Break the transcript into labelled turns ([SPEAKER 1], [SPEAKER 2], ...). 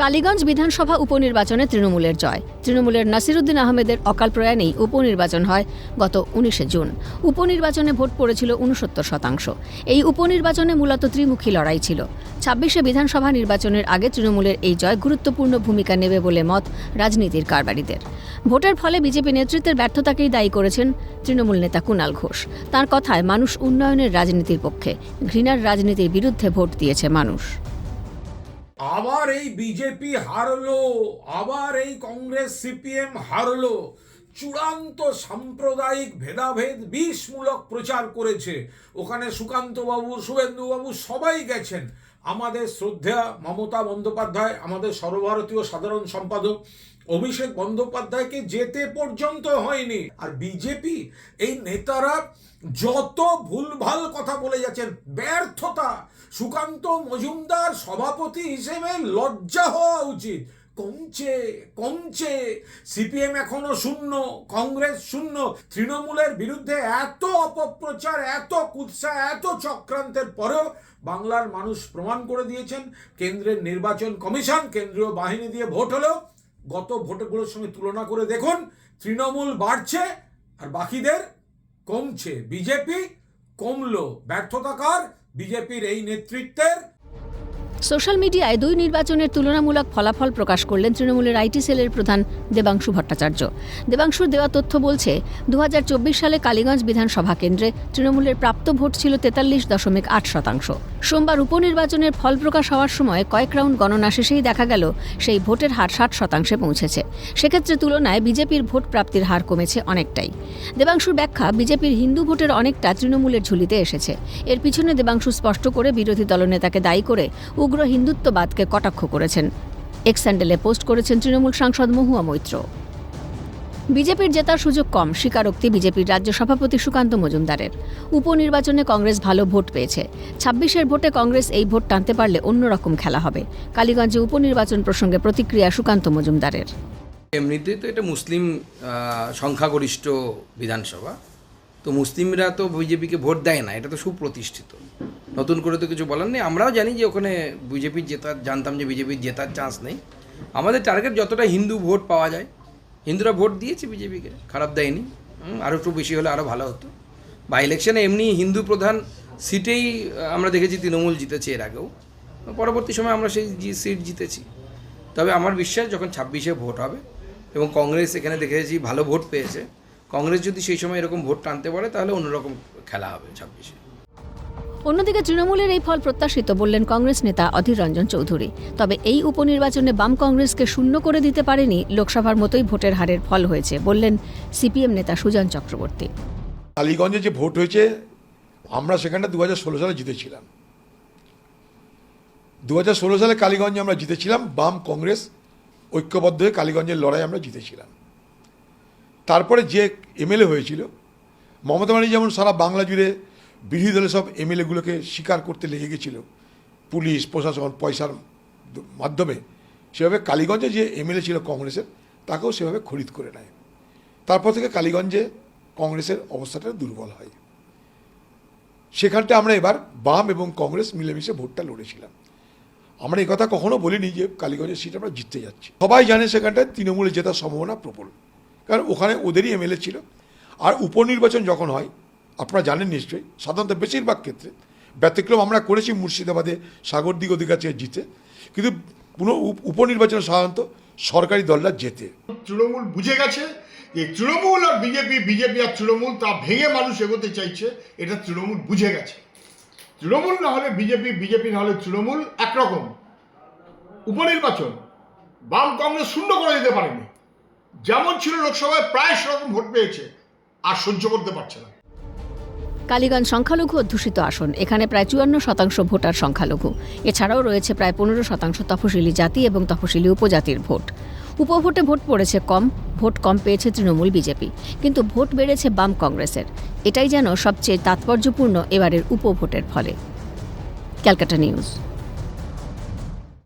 [SPEAKER 1] কালীগঞ্জ বিধানসভা উপনির্বাচনে তৃণমূলের জয়। তৃণমূলের নাসিরুদ্দিন আহমেদের অকাল প্রয়াণেই উপনির্বাচন হয় গত উনিশে জুন। উপনির্বাচনে ভোট পড়েছিল উনসত্তর শতাংশ। এই উপনির্বাচনে মূলত ত্রিমুখী লড়াই ছিল। ছাব্বিশে বিধানসভা নির্বাচনের আগে তৃণমূলের এই জয় গুরুত্বপূর্ণ ভূমিকা নেবে বলে মত রাজনীতির কারবারিদের। ভোটের ফলে বিজেপি নেতৃত্বের ব্যর্থতাকেই দায়ী করেছেন তৃণমূল নেতা কুণাল ঘোষ। তার কথায় মানুষ উন্নয়নের রাজনীতির পক্ষে, ঘৃণার রাজনীতির বিরুদ্ধে ভোট দিয়েছে মানুষ।
[SPEAKER 2] আবার এই বিজেপি হারলো, আবার এই কংগ্রেস সিপিএম হারলো। চূড়ান্ত সাম্প্রদায়িক ভেদাভেদ বিষমূলক প্রচার করেছে। ওখানে সুকান্তবাবু, শুভেন্দুবাবু সবাই গেছেন। আমাদের শ্রদ্ধা মমতা বন্দ্যোপাধ্যায়, আমাদের সর্বভারতীয় সাধারণ সম্পাদক অভিষেক বন্দ্যোপাধ্যায়কে যেতে পর্যন্ত হয়নি। আর বিজেপি এই নেতারা যত ভুলভাল কথা বলে যাচ্ছেন, ব্যর্থতা, সুকান্ত মজুমদার সভাপতি হিসেবে লজ্জা হওয়া উচিত। কমছে কমছে, সিপিএম এখনও শূন্য, কংগ্রেস শূন্য, তৃণমূলের বিরুদ্ধে এত অপপ্রচার, এত কুৎসা, এত চক্রান্তের পরেও বাংলার মানুষ প্রমাণ করে দিয়েছেন, কেন্দ্রের নির্বাচন কমিশন, কেন্দ্রীয় বাহিনী দিয়ে ভোট হলেও গত ভোটগুলোর সঙ্গে তুলনা করে দেখুন, তৃণমূল বাড়ছে আর বাকিদের কমছে। বিজেপি কমলো। ব্যর্থতাকার বিজেপির এই নেতৃত্বের
[SPEAKER 1] সোশ্যাল মিডিয়ায় দুই নির্বাচনের তুলনামূলক ফলাফল প্রকাশ করলেন তৃণমূলের আইটি সেলের প্রধান দেবাংশু ভট্টাচার্য। দেবাংশুর দেওয়া তথ্য বলছে দু হাজার চব্বিশ সালে কালীগঞ্জ বিধানসভা কেন্দ্রে তৃণমূলের প্রাপ্ত ভোট ছিল তেতাল্লিশ দশমিক আট শতাংশ। সোমবার উপনির্বাচনের ফল প্রকাশ হওয়ার সময় কয়েক রাউন্ড গণনা শেষেই দেখা গেল, সেই ভোটের হার ষাট শতাংশে পৌঁছেছে। সেক্ষেত্রে তুলনায় বিজেপির ভোট প্রাপ্তির হার কমেছে অনেকটাই। দেবাংশুর ব্যাখ্যা, বিজেপির হিন্দু ভোটের অনেকটা তৃণমূলের ঝুলিতে এসেছে। এর পিছনে দেবাংশু স্পষ্ট করে বিরোধী দলনেতাকে দায়ী করে উগ্র হিন্দুত্ববাদকে কটাক্ষ করেছেন। এক্স স্যান্ডেলে পোস্ট করেছেন তৃণমূল সাংসদ মহুয়া মৈত্র। বিজেপির জেতার সুযোগ কম, স্বীকারোক্তি বিজেপির রাজ্য সভাপতি সুকান্ত মজুমদারের। উপনির্বাচনে কংগ্রেস ভালো ভোট পেয়েছে। ছাব্বিশের ভোটে কংগ্রেস এই ভোট টানতে পারলে অন্যরকম খেলা হবে। কালীগঞ্জে উপনির্বাচন প্রসঙ্গে প্রতিক্রিয়া সুকান্ত মজুমদারের।
[SPEAKER 3] এমনিতেই তো এটা মুসলিম সংখ্যাগরিষ্ঠ বিধানসভা। তো মুসলিমরা তো বিজেপিকে ভোট দেয় না, এটা তো সুপ্রতিষ্ঠিত। নতুন করে তো কিছু বলার নেই। আমরাও জানি যে ওখানে বিজেপির জেতার জানতাম যে বিজেপির জেতার চান্স নেই। আমাদের টার্গেট যতটা হিন্দু ভোট পাওয়া যায়, হিন্দুরা ভোট দিয়েছে বিজেপিকে, খারাপ দেয়নি। আরও একটু বেশি হলে আরও ভালো হতো। বা ইলেকশনে এমনি হিন্দু প্রধান সিটেই আমরা দেখেছি তৃণমূল জিতেছে এর আগেও। পরবর্তী সময় আমরা সেই সিট জিতেছি। তবে আমার বিশ্বাস যখন ছাব্বিশে ভোট হবে এবং কংগ্রেস এখানে দেখেছি ভালো ভোট পেয়েছে, কংগ্রেস যদি সেই সময় এরকম ভোট টানতে পারে তাহলে অন্যরকম খেলা হবে ছাব্বিশে।
[SPEAKER 1] অন্যদিকে তৃণমূলের এই ফল প্রত্যাশিত বললেন কংগ্রেস নেতা অধীর রঞ্জন চৌধুরী। তবে এই উপনির্বাচনে বাম কংগ্রেসকে শূন্য করে দিতে পারেনি লোকসভার মতোই ভোটের হারের ফল হয়েছে, বললেন সিপিএম নেতা সুজন চক্রবর্তী।
[SPEAKER 4] কালীগঞ্জে যে ভোট হয়েছে, আমরা সেখানটা দু সালে জিতেছিলাম। দু হাজার ষোলো সালে কালীগঞ্জে আমরা জিতেছিলাম, বাম কংগ্রেস ঐক্যবদ্ধ হয়ে কালীগঞ্জের লড়াই আমরা জিতেছিলাম। তারপরে যে এমএলএ হয়েছিল, মমতা ব্যানার্জি যেমন সারা বাংলা জুড়ে বিরোধী দলের সব এমএলএগুলোকে স্বীকার করতে লেগে গেছিল। পুলিশ, প্রশাসন, পয়সার মাধ্যমে। সেভাবে কালীগঞ্জে যে এমএলএ ছিল কংগ্রেসের, তাকেও সেভাবে খরিদ করে নেয়। তারপর থেকে কালীগঞ্জে কংগ্রেসের অবস্থাটা দুর্বল হয়। সেখানটা আমরা এবার বাম এবং কংগ্রেস মিলেমিশে ভোটটা লড়েছিলাম। আমরা কথা কখনো বলিনি যে কালীগঞ্জের সিট আমরা জিততে যাচ্ছি। সবাই জানে সেখানটায় তৃণমূলে জেতার সম্ভাবনা প্রবল। কারণ ওখানে ওদেরই এমএলএ ছিল। আর উপনির্বাচন যখন হয় আপনারা জানেন নিশ্চয়ই, সাধারণত বেশিরভাগ ক্ষেত্রে ব্যতিক্রম আমরা করেছি মুর্শিদাবাদে সাগরদিক অধিকার চেয়ে জিতে। কিন্তু পুনঃ উপ- উপনির্বাচনে সাধারণত সরকারি দলরা জেতে।
[SPEAKER 5] তৃণমূল বুঝে গেছে যে তৃণমূল আর বিজেপি বিজেপি আর তৃণমূল তা ভেঙে মানুষ এগোতে চাইছে, এটা তৃণমূল বুঝে গেছে। তৃণমূল না হলে বিজেপি বিজেপি না হলে তৃণমূল একরকম। উপনির্বাচন, বাম কংগ্রেস শূন্য করে দিতে পারেনি। যেমন ছিল লোকসভায় প্রায় সেরকম ভোট পেয়েছে, আর সহ্য করতে পারছে না।
[SPEAKER 1] কালীগঞ্জ সংখ্যালঘু অধ্যুষিত আসন। এখানে প্রায় চুয়ান্ন শতাংশ ভোটার সংখ্যালঘু। এছাড়াও রয়েছে প্রায় পনেরো শতাংশ তফসিলি জাতি এবং তফসিলি উপজাতির ভোট। উপভোটে ভোট পড়েছে কম, ভোট কম পেয়েছে তৃণমূল বিজেপি। কিন্তু ভোট বেড়েছে বাম কংগ্রেসের। এটাই যেন সবচেয়ে তাৎপর্যপূর্ণ এবারের উপভোটের ফলে। Calcutta news.